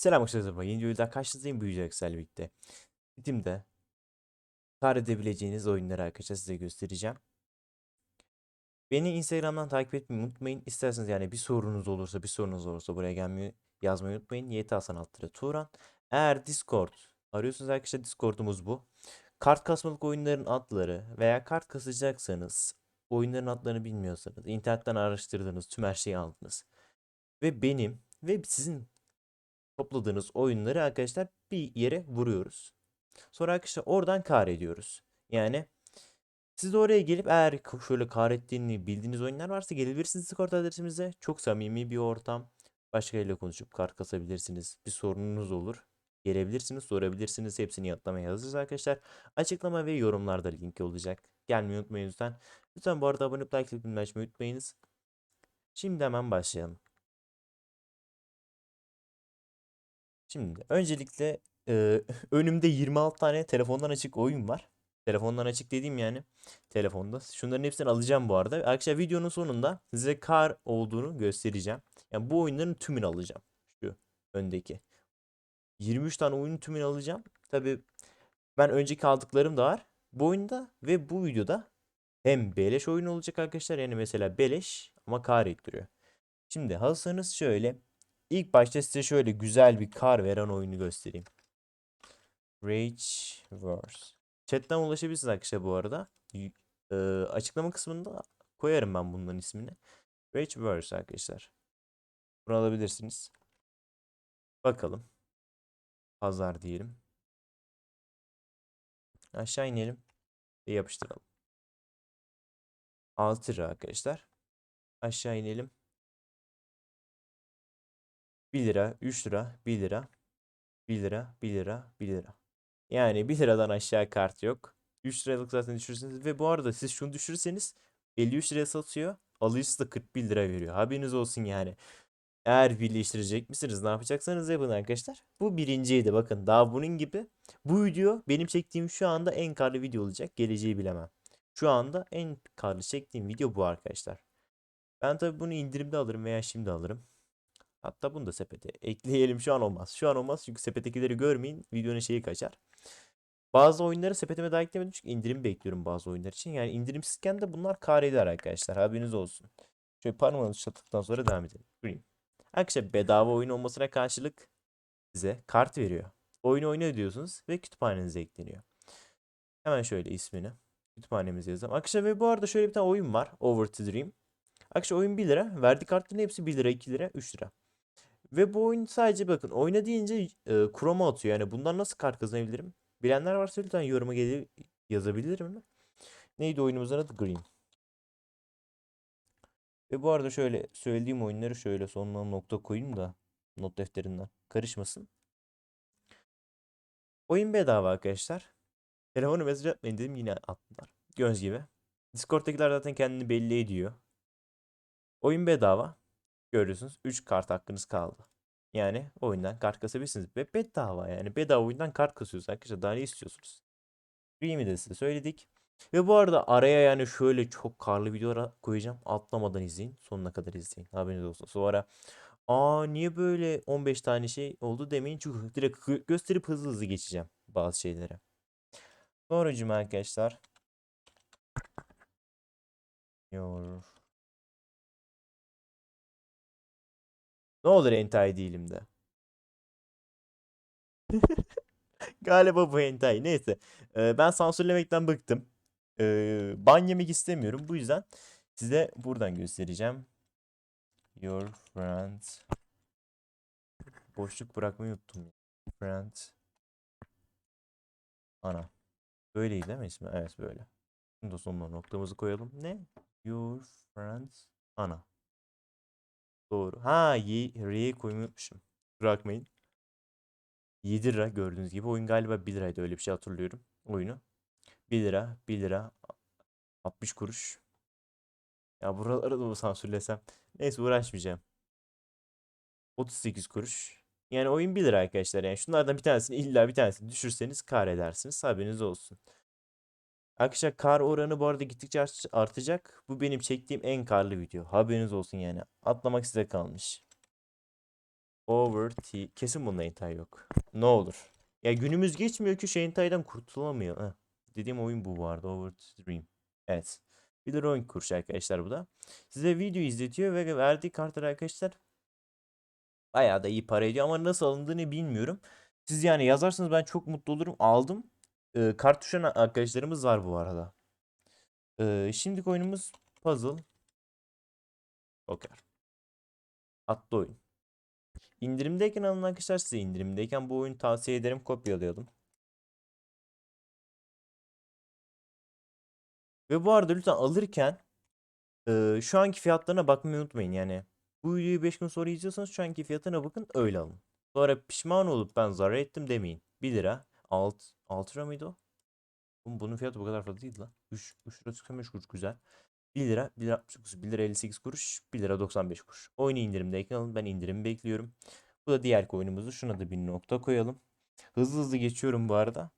Selam arkadaşlar. Yeni videoda karşınızdayım bu yüce Excel birlikte. Steam'de kar edebileceğiniz oyunları arkadaşlar size göstereceğim. Beni Instagram'dan takip etmeyi unutmayın. İsterseniz yani bir sorunuz olursa bir sorunuz olursa buraya gelmeyi yazmayı unutmayın. YT Hasan Altıra Turan. Eğer Discord arıyorsunuz arkadaşlar Discord'umuz bu. Kart kasmalık oyunların adları veya kart kasacaksanız oyunların adlarını bilmiyorsanız internetten araştırdınız tüm her şeyi aldınız. Ve benim ve sizin topladığınız oyunları arkadaşlar bir yere vuruyoruz. Sonra arkadaşlar oradan kar ediyoruz. Yani siz de oraya gelip eğer şöyle kar ettiğini bildiğiniz oyunlar varsa gelebilirsiniz Discord adresimize. Çok samimi bir ortam. Başkalarıyla konuşup kart kasabilirsiniz. Bir sorununuz olur. Gelebilirsiniz, sorabilirsiniz. Hepsini yanıtlamaya hazırız arkadaşlar. Açıklama ve yorumlarda linki olacak. Gelmeyi unutmayın lütfen. Lütfen bu arada abone olup like bildirim açmayı unutmayınız. Şimdi hemen başlayalım. Şimdi öncelikle e, önümde 26 tane telefondan açık oyun var. Telefondan açık dediğim yani telefonda. Şunların hepsini alacağım bu arada. Arkadaşlar videonun sonunda size kar olduğunu göstereceğim. Yani bu oyunların tümünü alacağım. Şu öndeki. 23 tane oyunun tümünü alacağım. Tabi ben önceki aldıklarım da var. Bu oyunda ve bu videoda hem beleş oyun olacak arkadaşlar. Yani mesela beleş ama kar ettiriyor. Şimdi hazırsanız şöyle İlk başta size şöyle güzel bir kar veren oyunu göstereyim. Rage Wars. Chat'ten ulaşabilirsiniz arkadaşlar bu arada. Y- e, açıklama kısmında koyarım ben bunların ismini. Rage Wars arkadaşlar. Bunu alabilirsiniz. Bakalım. Pazar diyelim. Aşağı inelim. Ve yapıştıralım. 6 lira arkadaşlar. Aşağı inelim. 1 lira, 3 lira, 1 lira, 1 lira, 1 lira, 1 lira. Yani 1 liradan aşağı kart yok. 3 liralık zaten düşürürsünüz. Ve bu arada siz şunu düşürürseniz 53 liraya satıyor. Alıcısı da 41 lira veriyor. Haberiniz olsun yani. Eğer birleştirecek misiniz ne yapacaksanız yapın arkadaşlar. Bu birinciydi bakın daha bunun gibi. Bu video benim çektiğim şu anda en karlı video olacak. Geleceği bilemem. Şu anda en karlı çektiğim video bu arkadaşlar. Ben tabi bunu indirimde alırım veya şimdi alırım. Hatta bunu da sepete ekleyelim. Şu an olmaz. Şu an olmaz çünkü sepetekileri görmeyin. Videonun şeyi kaçar. Bazı oyunları sepetime daha eklemedim çünkü indirim bekliyorum bazı oyunlar için. Yani indirimsizken de bunlar kar eder arkadaşlar. Haberiniz olsun. Şöyle parmağını çattıktan sonra devam edelim. Green. Arkadaşlar bedava oyun olmasına karşılık size kart veriyor. Oyunu oyna diyorsunuz ve kütüphanenize ekleniyor. Hemen şöyle ismini kütüphanemize yazalım. Arkadaşlar ve bu arada şöyle bir tane oyun var. Over to Dream. Arkadaşlar oyun 1 lira. Verdi kartların hepsi 1 lira, 2 lira, 3 lira. Ve bu oyun sadece bakın oyna deyince e, Chroma atıyor. Yani bundan nasıl kart kazanabilirim? Bilenler varsa lütfen yoruma gelip yazabilir mi? Neydi oyunumuzun adı? Green. Ve bu arada şöyle söylediğim oyunları şöyle sonuna nokta koyayım da not defterinden karışmasın. Oyun bedava arkadaşlar. Telefonu mesaj atmayın dedim yine attılar. Göz gibi. Discord'dakiler zaten kendini belli ediyor. Oyun bedava. Görüyorsunuz 3 kart hakkınız kaldı. Yani oyundan kart kasabilirsiniz. Ve bedava yani. Bedava oyundan kart kasıyorsunuz arkadaşlar. Daha ne istiyorsunuz? Dream'i de size söyledik. Ve bu arada araya yani şöyle çok karlı videolar koyacağım. Atlamadan izleyin. Sonuna kadar izleyin. Haberiniz olsun. Sonra aa niye böyle 15 tane şey oldu demeyin. Çünkü direkt gö- gösterip hızlı hızlı geçeceğim bazı şeylere. Sonracığım arkadaşlar. Your Ne olur hentai değilim de. Galiba bu hentai. Neyse. Ee, ben sansürlemekten bıktım. Ee, ban yemek istemiyorum. Bu yüzden size buradan göstereceğim. Your friend. Boşluk bırakmayı unuttum. Friend. Ana. Böyleydi değil mi ismi? Evet böyle. Şimdi sonuna noktamızı koyalım. Ne? Your friend. Ana. Doğru. Ha, R'ye koymayı unutmuşum. Bırakmayın. 7 lira gördüğünüz gibi. Oyun galiba 1 liraydı öyle bir şey hatırlıyorum. Oyunu. 1 lira, 1 lira, 60 kuruş. Ya buraları da sansürlesem? Neyse uğraşmayacağım. 38 kuruş. Yani oyun 1 lira arkadaşlar. Yani şunlardan bir tanesini illa bir tanesini düşürseniz kar edersiniz. Haberiniz olsun. Arkadaşlar kar oranı bu arada gittikçe art- artacak. Bu benim çektiğim en karlı video. Haberiniz olsun yani. Atlamak size kalmış. Over T. Kesin bunda hentai yok. Ne olur. Ya günümüz geçmiyor ki şu hentai'den kurtulamıyor. Heh. Dediğim oyun bu vardı. Over Dream. Evet. Bir de oyun kurş arkadaşlar bu da. Size video izletiyor ve verdiği kartlar arkadaşlar bayağı da iyi para ediyor ama nasıl alındığını bilmiyorum. Siz yani yazarsanız ben çok mutlu olurum. Aldım. Ee, kart düşen arkadaşlarımız var bu arada. Ee, şimdiki oyunumuz puzzle. Poker. Atlı oyun. İndirimdeyken alın arkadaşlar size indirimdeyken bu oyunu tavsiye ederim kopyalayalım. Ve bu arada lütfen alırken e, şu anki fiyatlarına bakmayı unutmayın yani. Bu videoyu 5 gün sonra izliyorsanız şu anki fiyatına bakın öyle alın. Sonra pişman olup ben zarar ettim demeyin. 1 lira. 6, 6 lira mıydı o? Bunun fiyatı bu kadar fazla değil lan. 3, 3 lira 85 kuruş güzel. 1 lira, 1 lira 69, 1 lira 58 kuruş, 1 lira 95 kuruş. Oyunu indirimdeyken alın. Ben indirimi bekliyorum. Bu da diğer oyunumuzu. Şuna da bir nokta koyalım. Hızlı hızlı geçiyorum bu arada.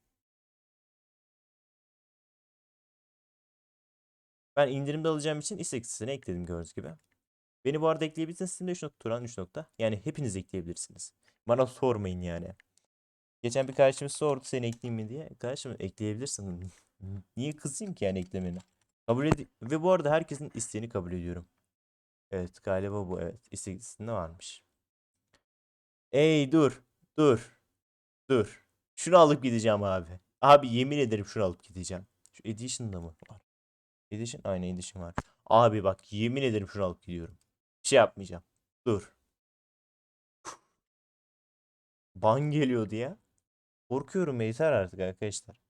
Ben indirimde alacağım için istek ekledim gördüğünüz gibi. Beni bu arada ekleyebilirsiniz. Steam'de 3 nokta Turan 3 nokta. Yani hepiniz ekleyebilirsiniz. Bana sormayın yani. Geçen bir kardeşimiz sordu seni ekleyeyim mi diye. Kardeşim ekleyebilirsin. Niye kızayım ki yani eklemeni? Kabul ed Ve bu arada herkesin isteğini kabul ediyorum. Evet galiba bu evet. İstek listesinde varmış. Ey dur. Dur. Dur. Şunu alıp gideceğim abi. Abi yemin ederim şunu alıp gideceğim. Şu edition'da mı var? Edition? Aynen edition var. Abi bak yemin ederim şunu alıp gidiyorum. Bir şey yapmayacağım. Dur. Ban geliyordu ya. Korkuyorum yeter artık arkadaşlar.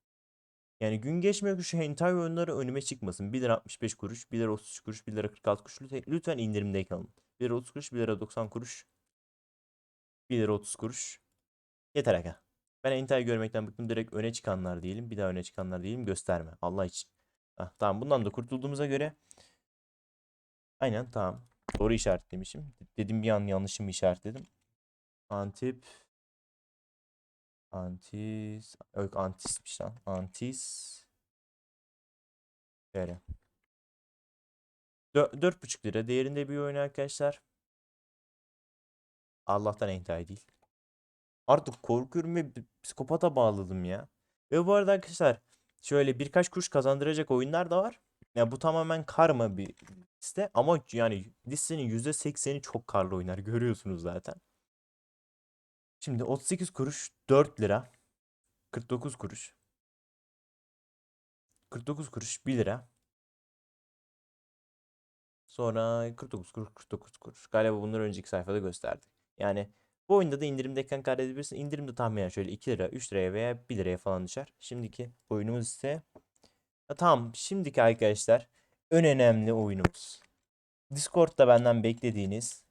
Yani gün geçmiyor ki şu hentai oyunları önüme çıkmasın. 1 lira 65 kuruş, 1 lira 33 kuruş, 1 lira 46 kuruş. Lütfen, indirimdeyken alın. 1 lira 30 kuruş, 1 lira 90 kuruş. 1 lira 30 kuruş. Yeter aga. Ben hentai görmekten bıktım. Direkt öne çıkanlar diyelim. Bir daha öne çıkanlar diyelim. Gösterme. Allah için. Hah, tamam bundan da kurtulduğumuza göre. Aynen tamam. Doğru işaretlemişim. Dedim bir an yanlışımı işaretledim. Antip. Antis. Yok antismiş lan. Antis. Böyle. 4,5 lira değerinde bir oyun arkadaşlar. Allah'tan hentai değil. Artık korkuyorum ve psikopata bağladım ya. Ve bu arada arkadaşlar şöyle birkaç kuruş kazandıracak oyunlar da var. Ya bu tamamen karma bir liste ama yani listenin %80'i çok karlı oyunlar görüyorsunuz zaten. Şimdi 38 kuruş 4 lira. 49 kuruş. 49 kuruş 1 lira. Sonra 49 kuruş 49 kuruş. Galiba bunları önceki sayfada gösterdik. Yani bu oyunda da indirimdeyken kaydedebilirsin. İndirimde tahminen şöyle 2 lira, 3 liraya veya 1 liraya falan düşer. Şimdiki oyunumuz ise ha, tamam şimdiki arkadaşlar en önemli oyunumuz. Discord'da benden beklediğiniz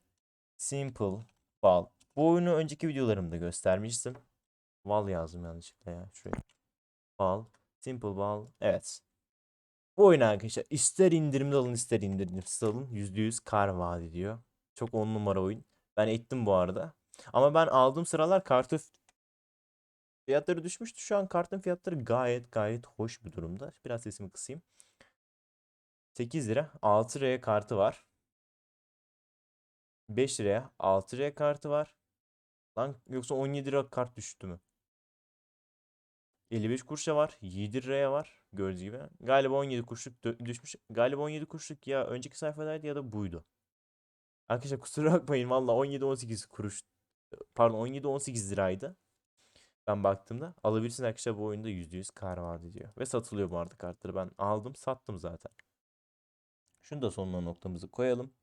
Simple Ball. Bu oyunu önceki videolarımda göstermiştim. Val yazdım yanlışlıkla ya. Şuraya. Ball. Simple Ball. Evet. Bu oyun arkadaşlar ister indirimde alın ister indirimsiz alın. %100 kar vaat ediyor. Çok on numara oyun. Ben ettim bu arada. Ama ben aldığım sıralar kartı fiyatları düşmüştü. Şu an kartın fiyatları gayet gayet hoş bir durumda. Biraz sesimi kısayım. 8 lira 6 liraya kartı var. 5 liraya 6 liraya kartı var. Lan yoksa 17 lira kart düştü mü? 55 kuruşa var. 7 liraya var. Gördüğünüz gibi. Galiba 17 kuruşluk düşmüş. Galiba 17 kuruşluk ya önceki sayfadaydı ya da buydu. Arkadaşlar kusura bakmayın valla 17-18 kuruş pardon 17-18 liraydı. Ben baktığımda alabilirsin arkadaşlar bu oyunda %100 kar vaat ediyor. Ve satılıyor bu arada kartları. Ben aldım sattım zaten. Şunu da sonuna noktamızı koyalım.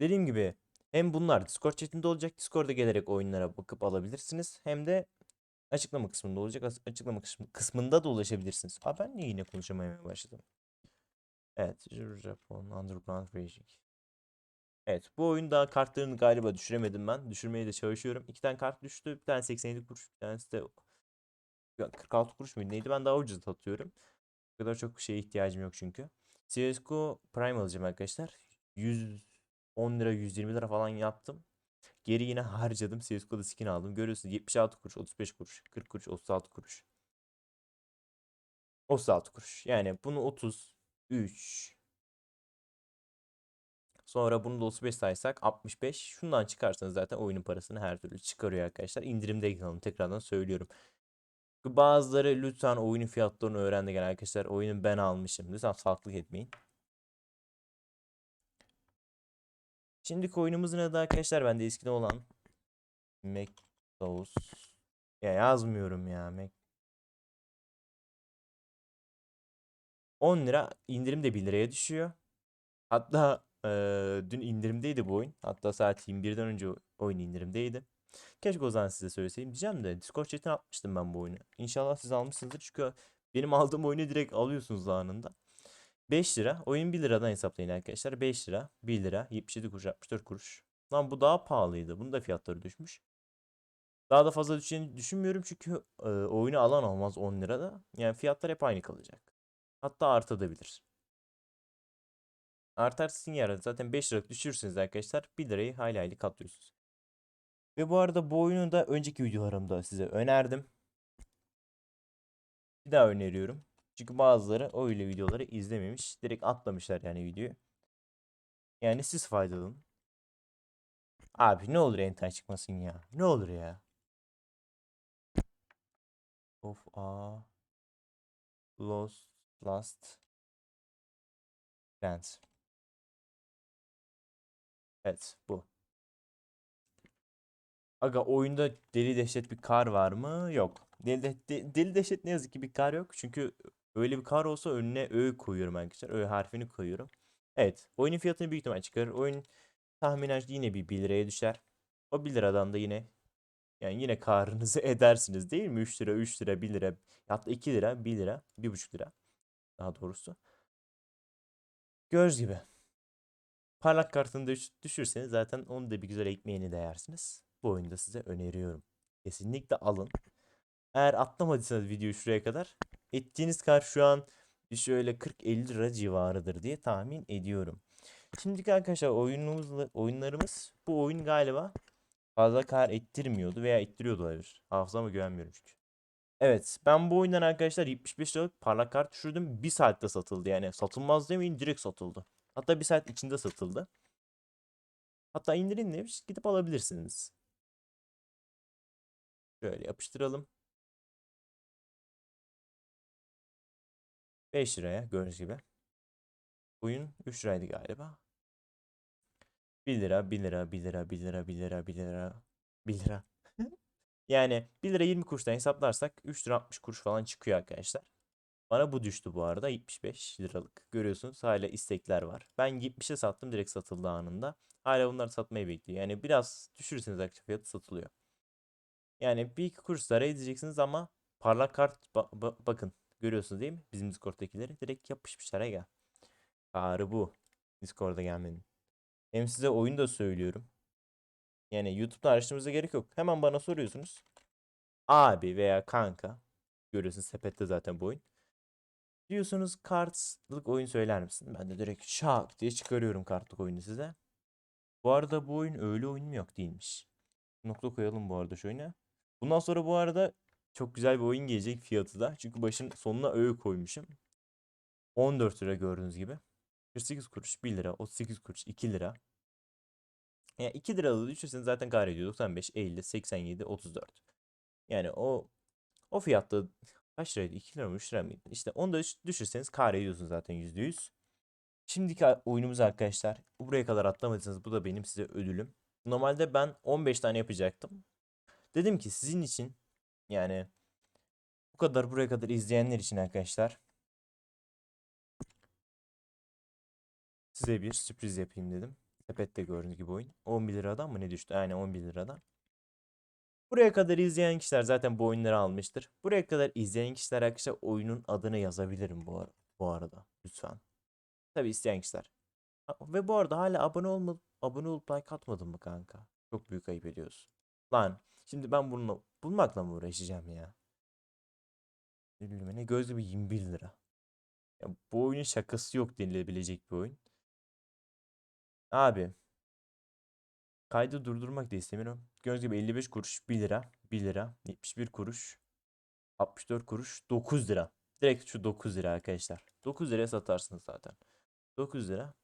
Dediğim gibi hem bunlar Discord chatinde olacak. Discord'a gelerek oyunlara bakıp alabilirsiniz. Hem de açıklama kısmında olacak. Açıklama kısmında da ulaşabilirsiniz. Ha ben niye yine konuşamaya başladım? Evet. Japon Underground Raging. Evet bu oyun daha kartlarını galiba düşüremedim ben. Düşürmeye de çalışıyorum. İki tane kart düştü. Bir tane 87 kuruş. Bir tanesi de 46 kuruş muydu neydi? Ben daha ucuz atıyorum. Bu kadar çok şeye ihtiyacım yok çünkü. CSGO Prime alacağım arkadaşlar. 110 lira 120 lira falan yaptım. Geri yine harcadım. CSGO'da skin aldım. Görüyorsunuz 76 kuruş, 35 kuruş, 40 kuruş, 36 kuruş. 36 kuruş. Yani bunu 33 Sonra bunu da 35 saysak 65. Şundan çıkarsanız zaten oyunun parasını her türlü çıkarıyor arkadaşlar. İndirimde kalın tekrardan söylüyorum. Bazıları lütfen oyunun fiyatlarını öğrendi arkadaşlar. Oyunu ben almışım. Lütfen salaklık etmeyin. Şimdiki oyunumuzun adı arkadaşlar bende eskiden olan McDonald's. Ya yazmıyorum ya. Mac 10 lira indirim de 1 liraya düşüyor. Hatta eee, dün indirimdeydi bu oyun. Hatta saat 21'den önce oyun indirimdeydi. Keşke o zaman size söyleseydim diyeceğim de Discord chat'ine atmıştım ben bu oyunu. İnşallah siz almışsınızdır çünkü benim aldığım oyunu direkt alıyorsunuz anında. 5 lira. Oyun 1 liradan hesaplayın arkadaşlar. 5 lira, 1 lira, 77 kuruş, 64 kuruş. Lan bu daha pahalıydı. Bunun da fiyatları düşmüş. Daha da fazla düşeceğini düşünmüyorum çünkü e, oyunu alan olmaz 10 lirada. Yani fiyatlar hep aynı kalacak. Hatta artabilir. Artar sizin yararınız. Zaten 5 lira düşürürseniz arkadaşlar 1 lirayı hayli hayli katlıyorsunuz. Ve bu arada bu oyunu da önceki videolarımda size önerdim. Bir daha öneriyorum. Çünkü bazıları öyle videoları izlememiş. Direkt atlamışlar yani videoyu. Yani siz faydalanın. Abi ne olur enter çıkmasın ya. Ne olur ya. Of a lost last friends. Evet bu. Aga oyunda deli dehşet bir kar var mı? Yok. Deli, de- de- deli dehşet ne yazık ki bir kar yok. Çünkü öyle bir kar olsa önüne ö koyuyorum arkadaşlar. Ö harfini koyuyorum. Evet. Oyunun fiyatını büyük ihtimal çıkarır. Oyun tahminen yine bir 1 liraya düşer. O 1 liradan da yine yani yine karınızı edersiniz değil mi? 3 lira, 3 lira, 1 lira, hatta 2 lira, 1 lira, 1,5 lira daha doğrusu. Göz gibi. Parlak kartını düş- düşürseniz zaten onu da bir güzel ekmeğini de yersiniz. Bu oyunu da size öneriyorum. Kesinlikle alın. Eğer atlamadıysanız videoyu şuraya kadar ettiğiniz kar şu an şöyle 40-50 lira civarıdır diye tahmin ediyorum. Şimdiki arkadaşlar oyunumuz, oyunlarımız bu oyun galiba fazla kar ettirmiyordu veya ettiriyordu olabilir. Hafızama güvenmiyorum çünkü. Evet ben bu oyundan arkadaşlar 75 liralık parlak kart düşürdüm. Bir saatte satıldı yani satılmaz demeyin direkt satıldı. Hatta bir saat içinde satıldı. Hatta indirin demiş gidip alabilirsiniz. Şöyle yapıştıralım. 5 liraya gördüğünüz gibi. Oyun 3 liraydı galiba. 1 lira, 1 lira, 1 lira, 1 lira, 1 lira, 1 lira, 1 lira. Yani 1 lira 20 kuruştan hesaplarsak 3 lira 60 kuruş falan çıkıyor arkadaşlar. Bana bu düştü bu arada 75 liralık. Görüyorsunuz hala istekler var. Ben 70'e sattım direkt satıldı anında. Hala bunlar satmayı bekliyor. Yani biraz düşürürseniz arkadaşlar fiyatı satılıyor. Yani bir iki kuruş zarar edeceksiniz ama parlak kart ba- ba- bakın görüyorsunuz değil mi? Bizim Discord'dakileri direkt yapışmışlar gel. Karı bu. Discord'a gelmenin. Hem size oyunu da söylüyorum. Yani YouTube'da araştırmanıza gerek yok. Hemen bana soruyorsunuz. Abi veya kanka. Görüyorsunuz sepette zaten bu oyun. Diyorsunuz kartlık oyun söyler misin? Ben de direkt şak diye çıkarıyorum kartlık oyunu size. Bu arada bu oyun öyle oyun mu yok değilmiş. Nokta koyalım bu arada şu oyuna. Bundan sonra bu arada çok güzel bir oyun gelecek fiyatı da. Çünkü başın sonuna öğü koymuşum. 14 lira gördüğünüz gibi. 48 kuruş 1 lira, 38 kuruş 2 lira. Yani 2 liralığı düşürseniz zaten kar ediyor. 95, 50, 87, 34. Yani o o fiyatta kaç liraydı? 2 lira mı 3 lira mıydı? İşte onu da düş- düşürseniz kar ediyorsunuz zaten %100. Şimdiki oyunumuz arkadaşlar. Buraya kadar atlamadıysanız bu da benim size ödülüm. Normalde ben 15 tane yapacaktım. Dedim ki sizin için yani bu kadar buraya kadar izleyenler için arkadaşlar size bir sürpriz yapayım dedim. Sepette gördüğünüz gibi oyun. 11 liradan mı ne düştü? Aynen 11 liradan. Buraya kadar izleyen kişiler zaten bu oyunları almıştır. Buraya kadar izleyen kişiler arkadaşlar oyunun adını yazabilirim bu, ara- bu arada. Lütfen. Tabi isteyen kişiler. Ve bu arada hala abone olma, abone olup like atmadın mı kanka? Çok büyük ayıp ediyorsun. Lan şimdi ben bunu bulmakla mı uğraşacağım ya? Ne gözlü bir 21 lira. Ya bu oyunun şakası yok denilebilecek bir oyun. Abi kaydı durdurmak da istemiyorum. Gördüğünüz gibi 55 kuruş 1 lira 1 lira 71 kuruş 64 kuruş 9 lira. Direkt şu 9 lira arkadaşlar. 9 liraya satarsınız zaten. 9 lira.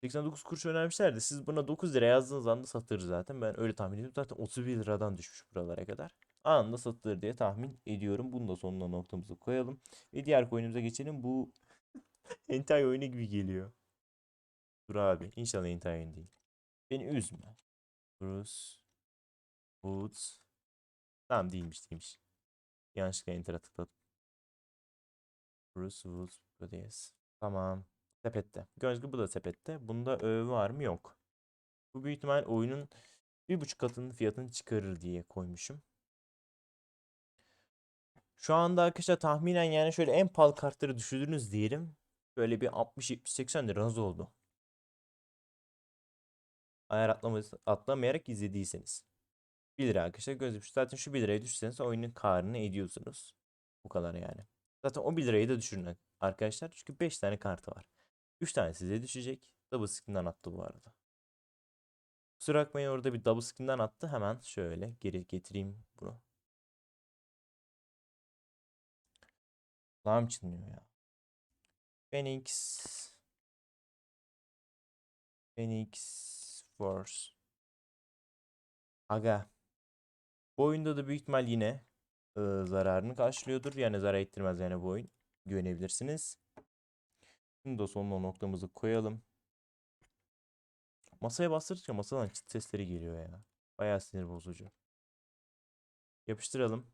89 kuruş önermişlerdi. Siz buna 9 lira yazdığınız anda satılır zaten. Ben öyle tahmin ediyorum. Zaten 31 liradan düşmüş buralara kadar. Anında satılır diye tahmin ediyorum. Bunu da sonuna noktamızı koyalım. Ve diğer coin'imize geçelim. Bu hentai oyunu gibi geliyor. Dur abi. İnşallah hentai oyunu değil. Beni üzme. Bruce. Woods. Tamam değilmiş değilmiş. Yanlışlıkla enter'a tıkladım. Bruce Woods. Tamam. Sepette. Gördüğünüz bu da sepette. Bunda öğe var mı? Yok. Bu büyük ihtimal oyunun bir buçuk katının fiyatını çıkarır diye koymuşum. Şu anda arkadaşlar tahminen yani şöyle en pahalı kartları düşürdünüz diyelim. Böyle bir 60-70-80 liranız oldu. Eğer atlama- atlamayarak izlediyseniz. 1 lira arkadaşlar gözüm. Zaten şu 1 liraya düşseniz oyunun karını ediyorsunuz. Bu kadar yani. Zaten o 1 lirayı da düşürün arkadaşlar. Çünkü 5 tane kartı var. 3 tane size düşecek. Double screen'den attı bu arada. Kusura bakmayın orada bir double screen'den attı. Hemen şöyle geri getireyim bunu. Alarm çınlıyor ya. Phoenix. Phoenix Force. Aga. Bu oyunda da büyük ihtimal yine e, zararını karşılıyordur. Yani zarar ettirmez yani bu oyun. Güvenebilirsiniz. Şimdi da sonuna noktamızı koyalım. Masaya bastırdıkça masadan çıt sesleri geliyor ya. Bayağı sinir bozucu. Yapıştıralım.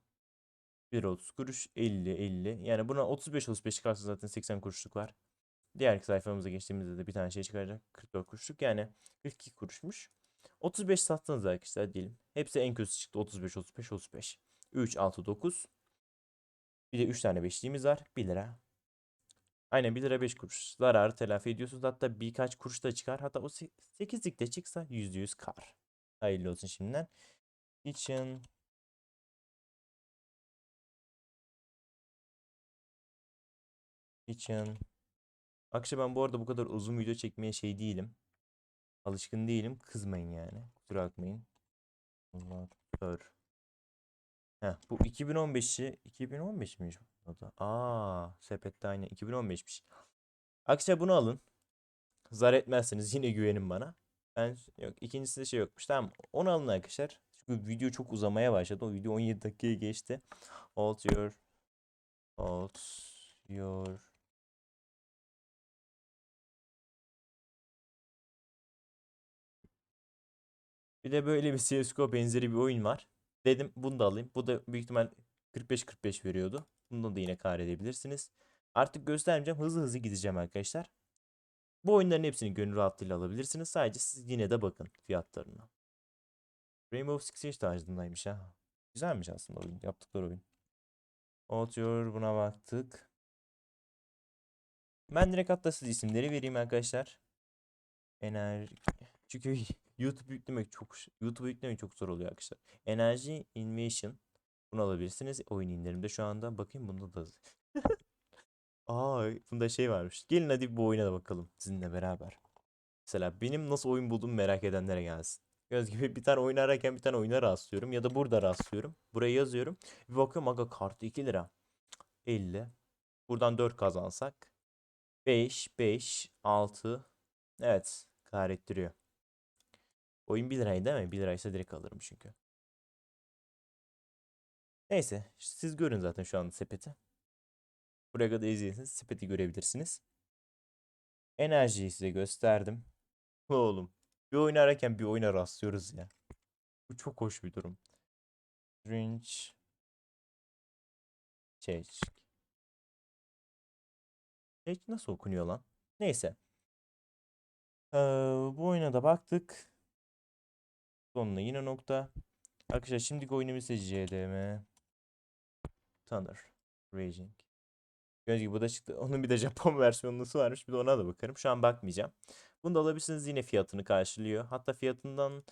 1.30 kuruş 50 50. Yani buna 35 35 çıkarsa zaten 80 kuruşluk var. Diğer sayfamıza geçtiğimizde de bir tane şey çıkaracak. 44 kuruşluk yani 42 kuruşmuş. 35 sattınız arkadaşlar diyelim. Hepsi en kötüsü çıktı 35 35 35. 3 6 9. Bir de 3 tane beşliğimiz var. 1 lira. Aynen 1 lira 5 kuruş. Zararı telafi ediyorsunuz. Hatta birkaç kuruş da çıkar. Hatta o 8'lik de çıksa %100 kar. Hayırlı olsun şimdiden. Kitchen Kitchen. Akşam ben bu arada bu kadar uzun video çekmeye şey değilim. Alışkın değilim. Kızmayın yani. Kusura bakmayın. Kör. Heh, bu 2015'i 2015 miymiş da? Aa, sepette aynı 2015'miş. Akşam bunu alın. Zar etmezseniz yine güvenin bana. Ben yok ikincisi de şey yokmuş. Tamam onu alın arkadaşlar. Çünkü video çok uzamaya başladı. O video 17 dakikaya geçti. Hold your Hold your Bir de böyle bir CSGO benzeri bir oyun var. Dedim bunu da alayım. Bu da büyük ihtimal 45-45 veriyordu. Bundan da yine kar edebilirsiniz. Artık göstermeyeceğim. Hızlı hızlı gideceğim arkadaşlar. Bu oyunların hepsini gönül rahatlığıyla alabilirsiniz. Sadece siz yine de bakın fiyatlarına. Rainbow Six Siege tarzındaymış ha. Güzelmiş aslında oyun. Yaptıkları oyun. Outure buna baktık. Ben direkt hatta size isimleri vereyim arkadaşlar. Enerji. Çünkü YouTube yüklemek çok YouTube yüklemek çok zor oluyor arkadaşlar. Enerji Invasion. Bunu alabilirsiniz. Oyun indirimde şu anda. Bakayım bunda da. Aa, bunda şey varmış. Gelin hadi bu oyuna da bakalım sizinle beraber. Mesela benim nasıl oyun bulduğumu merak edenlere gelsin. Göz gibi bir tane oyun ararken bir tane oyuna rastlıyorum. Ya da burada rastlıyorum. Buraya yazıyorum. Bir bakıyorum aga kartı 2 lira. 50. Buradan 4 kazansak. 5, 5, 6. Evet. Kar ettiriyor. Oyun 1 liraydı değil mi? 1 liraysa direkt alırım çünkü. Neyse. Siz görün zaten şu anda sepeti. Buraya kadar izleyirseniz sepeti görebilirsiniz. Enerjiyi size gösterdim. Oğlum. Bir oyun bir oyuna rastlıyoruz ya. Bu çok hoş bir durum. Strange. Change. Change nasıl okunuyor lan? Neyse. Ee, bu oyuna da baktık. Sonuna yine nokta. Arkadaşlar şimdiki oyunumuz CDM. Thunder. Raging. Gördüğünüz gibi bu da çıktı. Onun bir de Japon versiyonu varmış. Bir de ona da bakarım. Şu an bakmayacağım. Bunu da alabilirsiniz. Yine fiyatını karşılıyor. Hatta fiyatından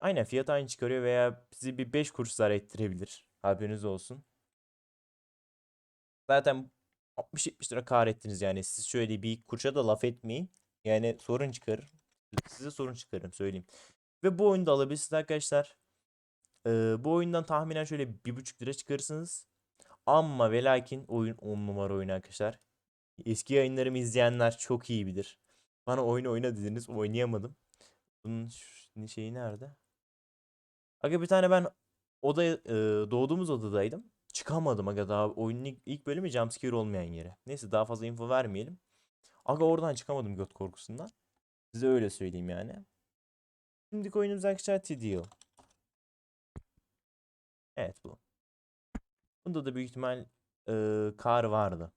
aynen fiyat aynı çıkarıyor veya sizi bir 5 kuruş zarar ettirebilir. Haberiniz olsun. Zaten 60-70 lira kar ettiniz yani. Siz şöyle bir kuruşa da laf etmeyin. Yani sorun çıkarır. Size sorun çıkarırım söyleyeyim. Ve bu oyunu da alabilirsiniz arkadaşlar. Bu oyundan tahminen şöyle bir buçuk lira çıkarırsınız. Ama ve lakin oyun 10 numara oyun arkadaşlar. Eski yayınlarımı izleyenler çok iyi bilir. Bana oyunu oyna dediniz. Oynayamadım. Bunun şeyi nerede? Aga bir tane ben odaya e, doğduğumuz odadaydım. Çıkamadım aga daha oyunun ilk, ilk bölümü jumpscare olmayan yere. Neyse daha fazla info vermeyelim. Aga oradan çıkamadım göt korkusundan. Size öyle söyleyeyim yani. Şimdiki oyunumuz arkadaşlar T-Deal. Evet bu. Bunda da büyük ihtimal e, kar vardı.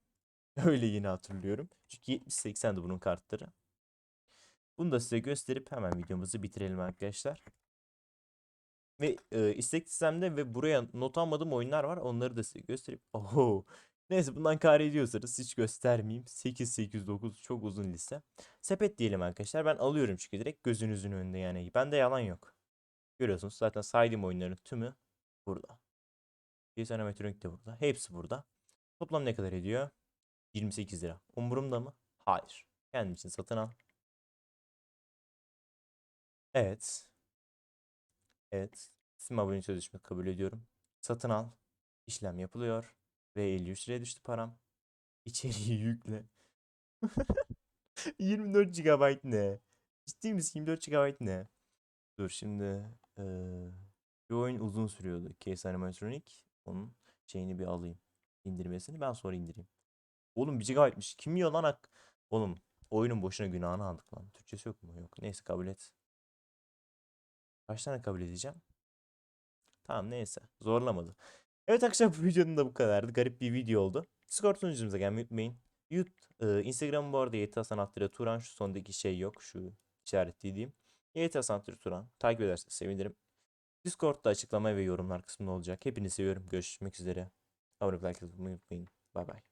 Öyle yine hatırlıyorum. Çünkü 70-80'di bunun kartları. Bunu da size gösterip hemen videomuzu bitirelim arkadaşlar. Ve e, istek sistemde ve buraya not almadığım oyunlar var. Onları da size gösterip. Oho. Neyse bundan kare ediyorsanız hiç göstermeyeyim. 8, 8, 9 çok uzun liste. Sepet diyelim arkadaşlar. Ben alıyorum çünkü direkt gözünüzün önünde yani. Bende yalan yok. Görüyorsunuz zaten saydığım oyunların tümü burada. PS Animatronic de burada. Hepsi burada. Toplam ne kadar ediyor? 28 lira. Umurumda mı? Hayır. Kendim için satın al. Evet. Evet. Sim abone sözleşme kabul ediyorum. Satın al. İşlem yapılıyor. Ve 53 liraya düştü param. İçeriği yükle. 24 GB ne? Ciddi misin? 24 GB ne? Dur şimdi. eee bir oyun uzun sürüyordu. Case Animatronic. Onun şeyini bir alayım. İndirmesini ben sonra indireyim. Oğlum 1 GB'miş. Kim yiyor lan? Oğlum oyunun boşuna günahını aldık lan. Türkçesi yok mu? Yok. Neyse kabul et. Kaç tane kabul edeceğim? Tamam neyse. Zorlamadı. Evet arkadaşlar bu videonun da bu kadardı. Garip bir video oldu. Discord sunucumuza gelmeyi unutmayın. YouTube, e, Instagram bu arada YT Sanatları Turan. Şu sondaki şey yok. Şu işaretlediğim. YT Sanatları Turan. Takip ederseniz sevinirim. Discord'da açıklama ve yorumlar kısmında olacak. Hepinizi seviyorum. Görüşmek üzere. Abone olmayı unutmayın. Bay bay.